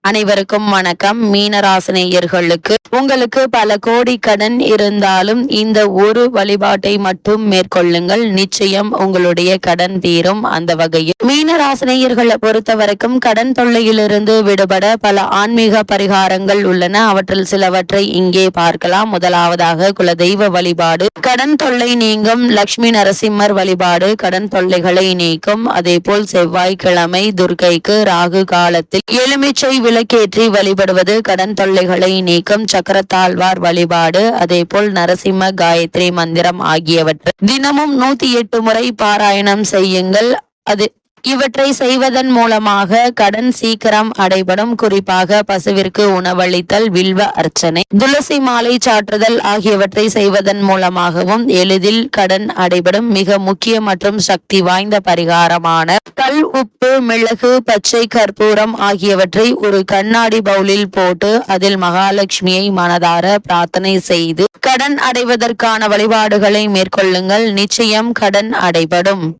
அனைவருக்கும் வணக்கம். மீனராசினியர்களுக்கு உங்களுக்கு பல கோடி கடன் இருந்தாலும் இந்த ஒரு வழிபாட்டை மட்டும் மேற்கொள்ளுங்கள். நிச்சயம் உங்களுடைய கடன் தீரும் அந்த வகையில். மீனராசினியர்களை பொறுத்த வரைக்கும் கடன் தொல்லையிலிருந்து விடுபட பல ஆன்மீக பரிகாரங்கள் உள்ளன. அவற்றில் சிலவற்றை இங்கே பார்க்கலாம். முதலாவதாக குலதெய்வ வழிபாடு. கடன் தொல்லை நீங்கும் லட்சுமி நரசிம்மர் வழிபாடு கடன் தொல்லைகளை நீக்கும். அதேபோல் செவ்வாய்க்கிழமை துர்க்கைக்கு ராகு காலத்தில் எலுமிச்சை விளக்கேற்றி வழிபடுவது கடன் தொல்லைகளை நீக்கும் சக்கரத்தாழ்வார் வழிபாடு. அதே போல் நரசிம்ம காயத்ரி மந்திரம் ஆகியவற்றை தினமும் நூத்தி எட்டு முறை பாராயணம் செய்யுங்கள். அது இவற்றை செய்வதன் மூலமாக கடன் சீக்கிரம் அடைபடும். குறிப்பாக பசுவிற்கு உணவளித்தல் வில்வ அர்ச்சனை துளசி மாலை சாற்றுதல் ஆகியவற்றை செய்வதன் மூலமாகவும் எளிதில் கடன் அடைபடும். மிக முக்கிய மற்றும் சக்தி வாய்ந்த பரிகாரமான கல் உப்பு மிளகு பச்சை கற்பூரம் ஆகியவற்றை ஒரு கண்ணாடி பவுலில் போட்டு அதில் மகாலட்சுமியை மனதார பிரார்த்தனை செய்து கடன் அடைவதற்கான வழிபாடுகளை மேற்கொள்ளுங்கள். நிச்சயம் கடன் அடைபடும்.